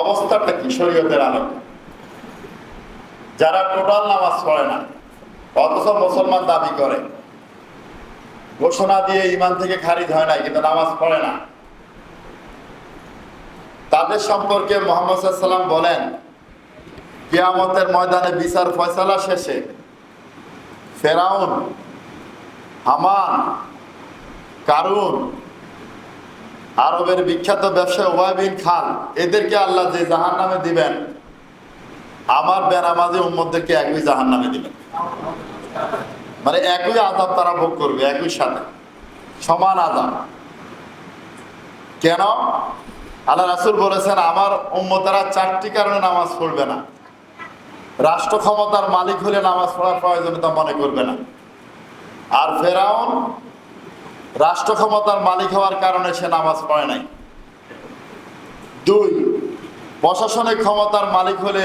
অবস্থাটা কি? শরীয়তের আলোকে যারা টোটাল নামাজ পড়ে না, অথচ মুসলমান দাবি করে, ঘোষণা দিয়ে ইমান থেকে খারিজ হয় না কিন্তু নামাজ পড়ে না। তাদের সম্পর্কে মোহাম্মদ সাল্লাম বলেন, কিয়ামতের ময়দানে বিচার ফয়সালা শেষে ফেরাউন, হামান, কারুন আরবের বিখ্যাত ব্যবসায়ী ওবায় বিন খান, এদেরকে আল্লাহ যে জাহান নামে দিবেন, আমার বেনামাজি উম্মদেরকে একই জাহান নামে দিবেন। মানে একই আজাব তারা ভোগ করবে, একই সাথে। সমান আজাব কেন? আল্লাহ রাসুল বলেছেন, আমার উম্মতারা চারটি কারণে নামাজ পড়বে না। রাষ্ট্র ক্ষমতার মালিক হলে নামাজ পড়ার প্রয়োজনীয়তা মনে করবে না। আর ফেরাউন রাষ্ট্র ক্ষমতার মালিক হওয়ার কারণে সে নামাজ পড়ে নাই। দুই প্রশাসনিক ক্ষমতার মালিক হলে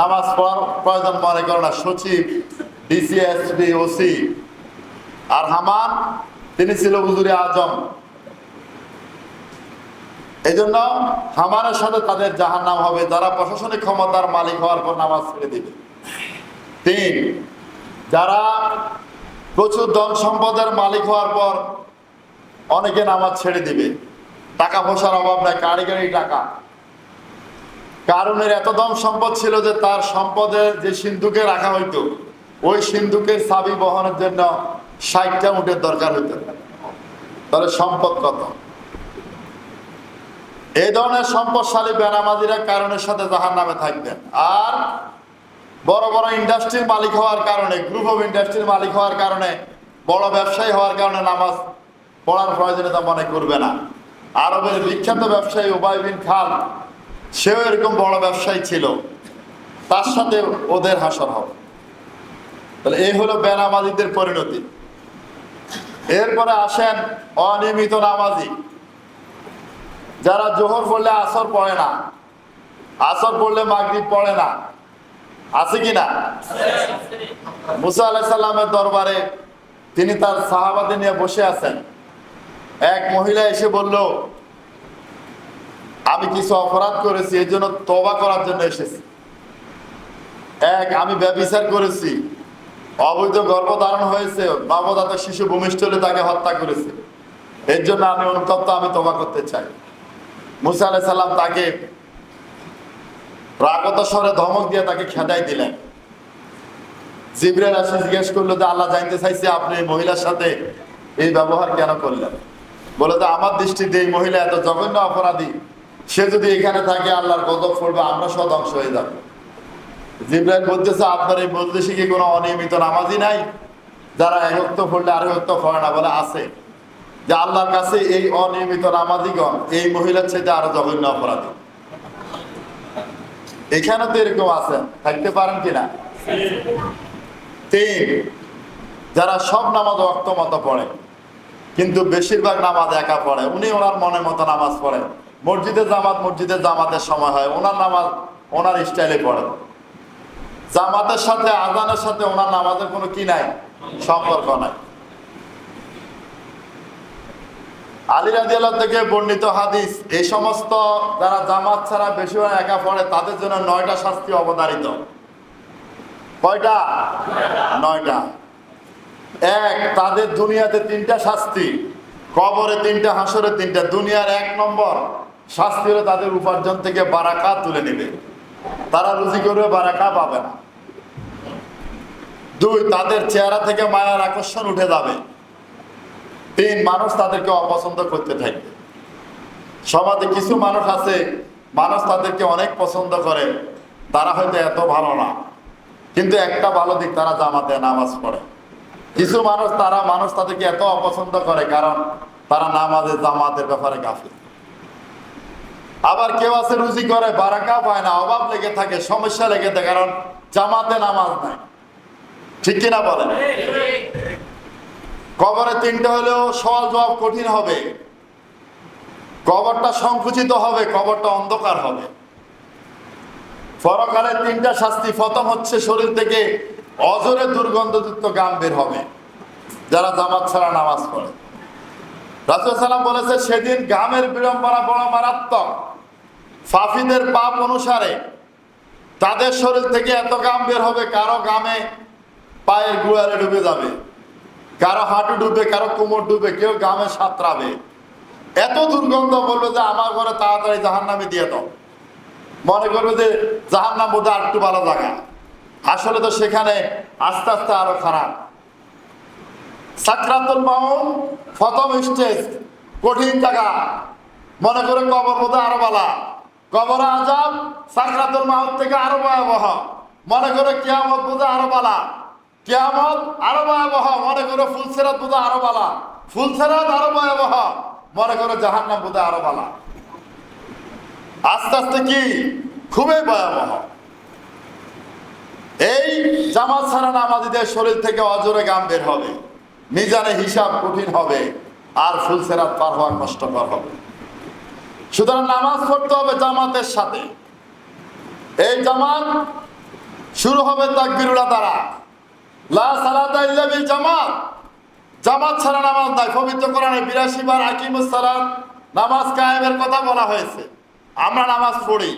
নামাজ পড়ার প্রয়োজন মনে করে না। সচিব, ডিসিএসপি, ওসি আর হামান, তিনি ছিল হুজুরে আজম। এই জন্য হামানের সাথে তাদের জাহান নাম হবে। যারা প্রশাসনিক ক্ষমতার মালিক হওয়ার পর নামাজ ছেড়ে দিবে। তিন, যারা প্রচুর ধন সম্পদের মালিক হওয়ার পর অনেকে নামাজ ছেড়ে দিবে। টাকা পয়সার অভাব নাই, গাড়ি টাকা। কারণের এত দম সম্পদ ছিল যে তার সম্পদের যে সিন্ধুকে রাখা হইতো, ওই সিন্ধুকের চাবি বহনের জন্য ষাটটা উঠের দরকার হইত। তাহলে সম্পদ কত? এই ধরনের সম্পদশালী বেনামাজিরা কারণের সাথে জাহান নামে থাকবেন। আর বড় বড় ইন্ডাস্ট্রির মালিক হওয়ার কারণে গ্রুপ অফ ইন্ডাস্ট্রির মালিক হওয়ার কারণে, বড় ব্যবসায়ী হওয়ার কারণে নামাজ পড়ার প্রয়োজনীয়তা মনে করবে না। আরবের বিখ্যাত ব্যবসায়ী উবাই বিন খান সেও এরকম বড় ব্যবসায়ী ছিল। তার সাথে ওদের হাসর হবে। তাহলে এই হলো বেনামাজিদের পরিণতি। এরপরে আসেন অনিয়মিত নামাজি। যারা জোহর পড়লে আসর পড়ে না, আসর পড়লে মাগরিব পড়ে না আছে কি না? মুসা আলাহিসাল্লামের দরবারে তিনি তার সাহাবাদে নিয়ে বসে আছেন। এক মহিলা এসে বলল, আমি কিছু অপরাধ করেছি, এই জন্য তবা করার জন্য এসেছি। এক, আমি ব্যবিচার করেছি। অবৈধ গর্ভধারণ হয়েছে, নবজাত শিশু ভূমিষ্ঠ হলে তাকে হত্যা করেছে। এর জন্য আমি অনুতপ্ত, আমি তবা করতে চাই। মুসা আলাহ সাল্লাম তাকে রাগত স্বরে ধমক দিয়ে তাকে খেদাই দিলেন। জিব্রাইল আসে জিজ্ঞেস করল যে, আল্লাহ জানতে চাইছে আপনি এই মহিলার সাথে এই ব্যবহার কেন করলেন? বলে যে, আমার দৃষ্টিতে এই মহিলা এত জঘন্য অপরাধী। সে যদি এখানে থাকে, আল্লাহর গজব পড়বে, আমরা সব ধ্বংস হয়ে যাবে। জিব্রাইল বলতেছে, আপনার এই মজলিসে কি কোনো অনিয়মিত নামাজি নাই? যারা একত্র পড়লে আর একত্র পড়ে না, বলে, আছে। যে, আল্লাহর কাছে এই অনিয়মিত নামাজিগণ, এই মহিলার চাইতে আরও জঘন্য অপরাধী। এখানে তো এরকম আছে থাকতে পারেন কিনা? তিন, যারা সব নামাজ অক্ত মতো পড়ে, কিন্তু বেশিরভাগ নামাজ একা পড়ে, উনি ওনার মনের মতো নামাজ পড়ে। মসজিদে জামাত, মসজিদে জামাতের সময় হয়, ওনার নামাজ ওনার স্টাইলে পড়ে। জামাতের সাথে, আজানের সাথে ওনার নামাজের কোনো কি নাই? সম্পর্ক নাই। আলী রাজিয়াল্লাহ থেকে বর্ণিত হাদিস, এই সমস্ত যারা জামাত ছাড়া বেশি একা পড়ে, তাদের জন্য নয়টা শাস্তি অবধারিত। কয়টা? নয়টা। এক, তাদের দুনিয়াতে তিনটা শাস্তি, কবরে তিনটা, হাসরে তিনটা। দুনিয়ার এক নম্বর শাস্তি হলে তাদের উপার্জন থেকে বারাকা তুলে নেবে। তারা রুজি করবে, বারাকা পাবে না। দুই, তাদের চেহারা থেকে মায়ার আকর্ষণ উঠে যাবে। তিন মানুষ তাদেরকে অপছন্দ করতে থাকবে সমাজে কিছু মানুষ আছে, মানুষ তাদেরকে অনেক পছন্দ করে, তারা হয়তো এত ভালো না। কিন্তু একটা ভালো দিক, তারা জামাতে নামাজ পড়ে। কিছু মানুষ, তারা, মানুষ তাদেরকে এত অপছন্দ করে, কারণ তারা নামাজে, জামাতের ব্যাপারে গাফিল। আবার কেউ আছে, রুজি করে বারাকা পায় না, অভাব লেগে থাকে, সমস্যা লেগে থাকে, কারণ জামাতে নামাজ নাই। ঠিক কিনা বলেন? কবরে তিনটে হলেও সওয়াল জবাব কঠিন হবে। কবরটা সংকুচিত হবে, কবরটা অন্ধকার হবে। পরকালে তিনটা শাস্তি, প্রথম হচ্ছে শরীর থেকে অজরে দুর্গন্ধযুক্ত গান বের হবে, যারা জামাত ছাড়া নামাজ পড়ে। রাসুল সাল্লাম বলেছে, সেদিন গামের বিড়ম্বনা বড় মারাত্মক। ফাফিদের পাপ অনুসারে তাদের শরীর থেকে এত গাম বের হবে, কারও গামে পায়ের গুয়ারে ডুবে যাবে। কারও হাঁটু ডুবে, কারও কোমর ডুবে, কেউ গামে সাঁতরাবে। এত দুর্গন্ধ বলবে যে, আমার ঘরে তাড়াতাড়ি জাহান নামে দিয়ে দাও। মনে করবে যে জাহান নাম বোধহয় আরেকটু ভালো জায়গা। আসলে তো সেখানে আস্তে আস্তে আরও খারাপ। সাকরাতুল মাউন প্রথম স্টেজ, কঠিন জায়গা। মনে করে কবর বোধ আরও বালা। কবর আজাব সাকরাতুল মাউত থেকে আরও ভয়াবহ। মনে করে কিয়ামত বোধ আরও বালা। কিয়ামত আরও ভয়াবহ। মনে করে ফুলসেরাত বোধ আরও বালা। ফুলসেরাত আরও ভয়াবহ। মনে করে জাহান্নাম বোধ আরও বালা। আস্তে আস্তে কি? খুবই ভয়াবহ। এই জামাত ছাড়া নামাজিদের শরীর থেকে অজরে গাম বের হবে। মিজানে হিসাব কঠিন হবে। আর ফুলসেরাত পার হওয়া কষ্টকর হবে। সুতরাং নামাজ পড়তে হবে জামাতের সাথে। এই জামাত শুরু হবে তাকবিরুল্লাহ দ্বারা লা সালাতা ইল্লা বিল জামাত। জামাত ছাড়া নামাজ নাই, পবিত্র কোরআনে বিরাশি বার আকিমুস সালাত, নামাজ কায়েমের কথা বলা হয়েছে। আমরা নামাজ পড়ি।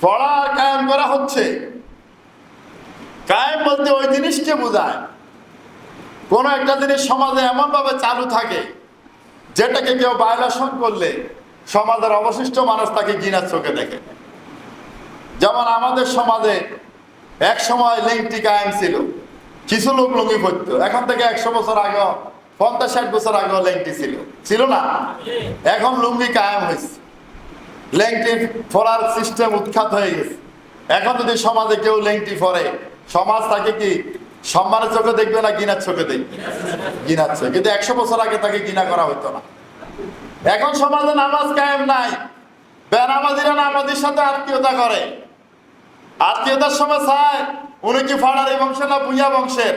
পড়া আর কায়েম করা হচ্ছে। কায়েম বলতে ওই জিনিসকে বোঝায়। কোনো একটা জিনিস সমাজে এমনভাবে চালু থাকে, যেটাকে কেউ বায়লাসন করলে সমাজের অবশিষ্ট মানুষ তাকে ঘৃণার চোখে দেখে। যেমন আমাদের সমাজে এক সময় লিঙ্কটি কায়েম ছিল। কিছু লোক লুঙ্গি পরত। এখন থেকে একশো বছর আগে, পঞ্চাশ ষাট বছর আগেও লেংটি ছিল। ছিল না? এখন লুঙ্গি কায়েম হয়েছে। লেংটি ফরার সিস্টেম উৎখাত হয়ে গেছে। এখন যদি সমাজে কেউ লেংটি ফরে সমাজ তাকে কি সম্মানের চোখে দেখবে না গিনার চোখে দেখবে? গিনার চোখে। কিন্তু একশো বছর আগে তাকে গিনা করা হতো না। এখন সমাজে নামাজ কায়েম নাই। বেনামাজিরা নামাজির সাথে আত্মীয়তা করে। আত্মীয়তার সময় চায় উনি কি ফাড়ারি বংশের না ভুইয়া বংশের?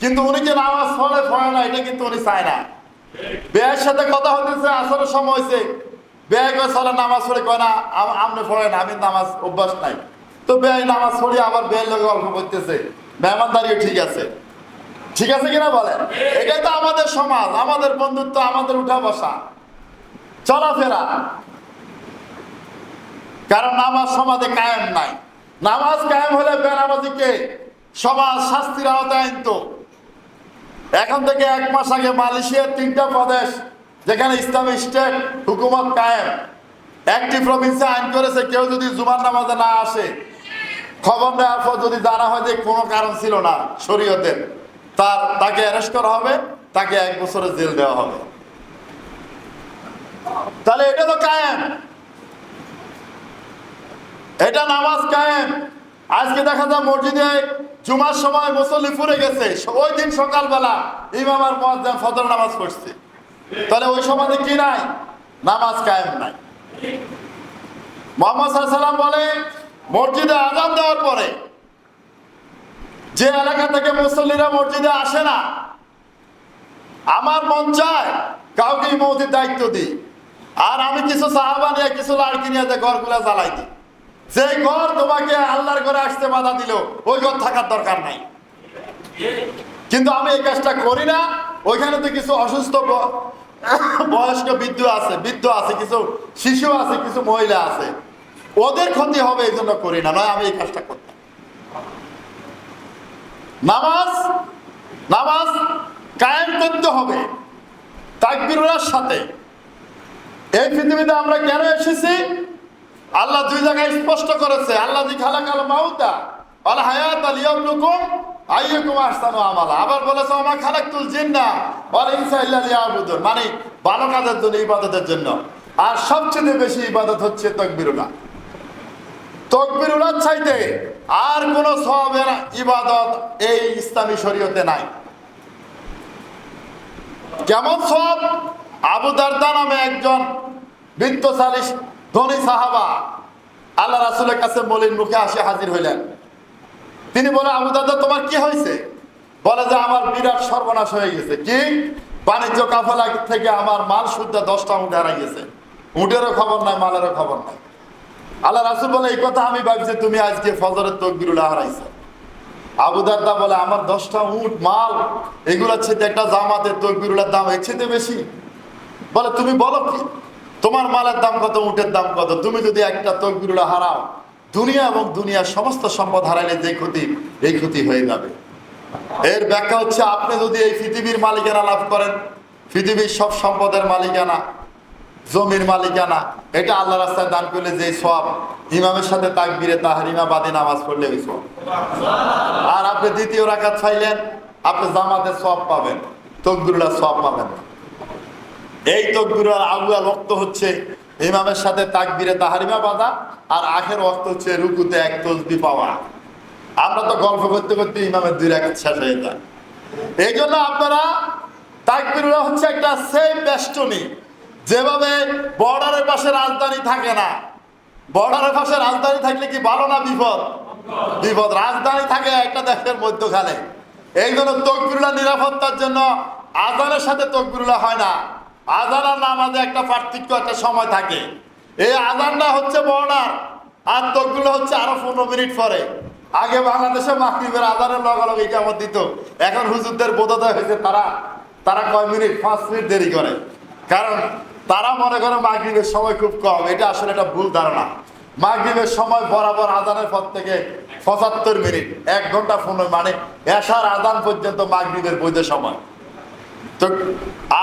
কিন্তু উনি কি নামাজ ফলে ফলে না, এটা কিন্তু উনি চায় না। বেয়ের সাথে কথা হতেছে আসলে সময় হয়েছে। বেয়ে কয়ে চলে নামাজ পড়ে, কয় না আপনি পড়েন আমি নামাজ অভ্যাস নাই। তো বেয়ে নামাজ পড়ি আবার বেয়ের লোক গল্প করতেছে। মেহমানদারিও ঠিক আছে। ঠিক আছে কিনা বলেন এটাই তো আমাদের সমাজ, আমাদের বন্ধুত্ব, আমাদের উঠা বসা। চলাফেরা। কারণ নামাজ সমাজে কায়েম নাই। নামাজ কায়েম হলে বেনামাজিকে, সমাজ শাস্তির আওতায় আনতো। এখন থেকে এক মাস আগে মালয়েশিয়ার তিনটা প্রদেশ, যেখানে ইসলামী স্টেট হুকুমত কায়েম, একটি প্রভিন্সে আইন করেছে, কেউ যদি জুমার নামাজে না আসে, খবর দেওয়ার পর যদি জানা হয় যে কোনো কারণ ছিল না শরীয়তের, তার, তাকে অ্যারেস্ট করা হবে, তাকে এক বছরের জেল দেওয়া হবে। তাহলে এটা তো কায়েম। এটা নামাজ কায়েম। আজকে দেখা যায় মসজিদে জুমার সময় মুসল্লি ফুরে গেছে। ওই দিন সকালবেলা ইমাম আর মুয়াজ্জিন ফজর নামাজ পড়ছে। তাহলে ওই সমাজে কি নাই? নামাজ কায়েম নাই। মোহাম্মদ সাল্লাম বলে, মসজিদে আজান দেওয়ার পরে যে এলাকা থেকে মুসল্লিরা মসজিদে আসে না, আমার মন চায় কাউকে মসজিদ দায়িত্ব দিই। আর আমি কিছু সাহাবা নিয়ে, কিছু লাড়কি নিয়ে ঘরগুলা জ্বালাই দিই। যে ঘর তোমাকে আল্লাহর ঘরে আসতে বাধা দিল, ওই ঘর থাকার দরকার নাই। কিন্তু আমি এই কাজটা করি না, ওইখানে তো কিছু অসুস্থ বয়স্ক বৃদ্ধ আছে বৃদ্ধ আছে, কিছু শিশু আছে, কিছু মহিলা আছে। ওদের ক্ষতি হবে এই জন্য করি না, নয় আমি এই কাজটা করতাম নামাজ নামাজ কায়েম করতে হবে, তাকবিরের সাথে। এই পৃথিবীতে আমরা কেন এসেছি? আল্লাহ দুই জায়গায় স্পষ্ট করেছে আল্লাহ দি খালাকাল মাউতা আল হায়াত আল ইয়াবলুকুম আইয়াকুম আহসানু আমালা। আবার বলেছে আমা খালাকতুল জিন্না ওয়াল ইনসা ইল্লা মানে ভালো কাজের জন্য, ইবাদতের জন্য। আর সবচেয়ে বেশি ইবাদত হচ্ছে তাকবীরুল্লাহ তকবিরুল্লাহ চাইতে আর কোন সবের ইবাদত এই ইসলামী শরীয়তে নাই। কেমন সব আবু দারদা নামে একজন বৃত্তশালী ধনী সাহাবা, আল্লাহ রাসুলের কাছে মলিন মুখে আসে হাজির হইলেন। তিনি বলে আবু দাদা তোমার কি হয়েছে? বলে যে, আমার বিরাট সর্বনাশ হয়ে গেছে। কি? বাণিজ্য কাফেলা থেকে আমার মাল শুদ্ধ দশটা উঠে হারাই গেছে। উটেরও খবর নাই, মালেরও খবর নাই। আল্লাহ রাসুল বলে, এই কথা আমি ভাবছি, তুমি আজকে ফজরের তকবিরুল্লাহ হারাইছো আবু দারদা বলে, আমার দশটা উট, মাল, এগুলোর চেয়ে একটা জামাতের তকবিরুল্লার দাম এর বেশি? বলে, তুমি বলো কি? তোমার মালের দাম কত, উটের দাম কত? তুমি যদি একটা তকবিরুলা হারাও, দুনিয়া এবং দুনিয়ার সমস্ত সম্পদ হারাইলে যে ক্ষতি, এই ক্ষতি হয়ে যাবে। এর ব্যাখ্যা হচ্ছে, আপনি যদি এই পৃথিবীর মালিকানা লাভ করেন, পৃথিবীর সব সম্পদের মালিকানা, জমির মালিকানা, এটা আল্লাহ রাস্তায় দান করলে যে সব, ইমামের সাথে তাকবিরে তাহারিমা বাদে নামাজ পড়লে ওই সব। আর আপনি দ্বিতীয় রাকাত চাইলেন আপনি জামাতে সব পাবেন তকবিরুল্লাহ সব পাবেন। এই তকবিরুল আগুয়া রক্ত হচ্ছে ইমামের সাথে তাকবিরে তাহারিমা বাঁধা, আর আখের রক্ত হচ্ছে রুকুতে এক তসবি পাওয়া। আমরা তো গল্প করতে করতে ইমামের দুই রাখাত শেষ হয়ে যায়। এই জন্য আপনারা তাকবিরুল্লাহ হচ্ছে একটা সেফ বেষ্টনী যেভাবে বর্ডারের পাশে রাজধানী থাকে না, বর্ডারের পাশে রাজধানী থাকলে কি ভালো না বিপদ? বিপদ। রাজধানী থাকে একটা দেশের মধ্যখানে। এই জন্য তকবিরুল্লাহ নিরাপত্তার জন্য আজানের সাথে তকবিরুল্লাহ হয় না। আজান আর নামাজে একটা পার্থক্য, একটা সময় থাকে। এই আজানটা হচ্ছে বর্ডার, আর তকবিরুল্লাহ হচ্ছে আরও পনেরো মিনিট পরে। আগে বাংলাদেশে মাকরিবের আজানের লগালগ ইকামত দিত? এখন হুজুরদের বোধোদয় হয়েছে তারা তারা কয় মিনিট, পাঁচ মিনিট দেরি করে। কারণ তারা মনে করে মাগরিবের সময় খুব কম, এটা আসলে একটা ভুল ধারণা। মাগরিবের সময় বরাবর আজানের পর থেকে পঁচাত্তর মিনিট, এক ঘণ্টা পনেরো মানে এশার আজান পর্যন্ত মাগরিবের বৈধ সময়। তো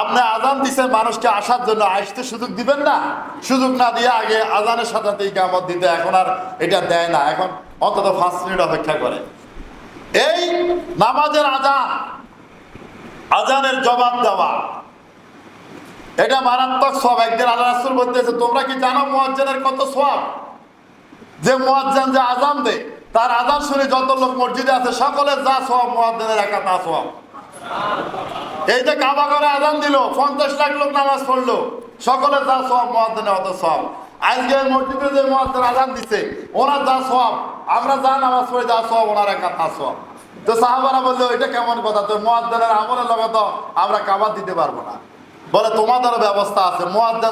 আপনি আজান দিচ্ছেন মানুষকে আসার জন্য আসতে সুযোগ দিবেন না। সুযোগ না দিয়ে আগে আজানের সাথে ইকামত দিতে। এখন আর এটা দেয় না। এখন অন্তত পাঁচ মিনিট অপেক্ষা করে। এই নামাজের আজান, আজানের জবাব দেওয়া, এটা মারাত্মক সব একদিন আল্লাহ বলতেছে, তোমরা কি জানো মুয়াজ্জানের কত সব যে মুয়াজ্জান যে আজান দে তার আজান শুনে যত লোক মসজিদে আছে, সকলের যা সব মুয়াজ্জানের একা তা সব এই যে কাবা করে আজান দিল, পঞ্চাশ লাখ লোক নামাজ পড়ল। সকলে যা সব মহাদানে অত সব আজকে মসজিদে যে মুয়াজ্জান আজান দিছে, ওনার যা সব আমরা যা নামাজ পড়ে, যা সব ওনার একা তা সব তো সাহাবারা বলল, এটা কেমন কথা? তো মহাদ্দানের আমলের লগে তো আমরা কাবার দিতে পারব না। বলে, তোমাদেরও ব্যবস্থা আছে, মুয়াজ্জান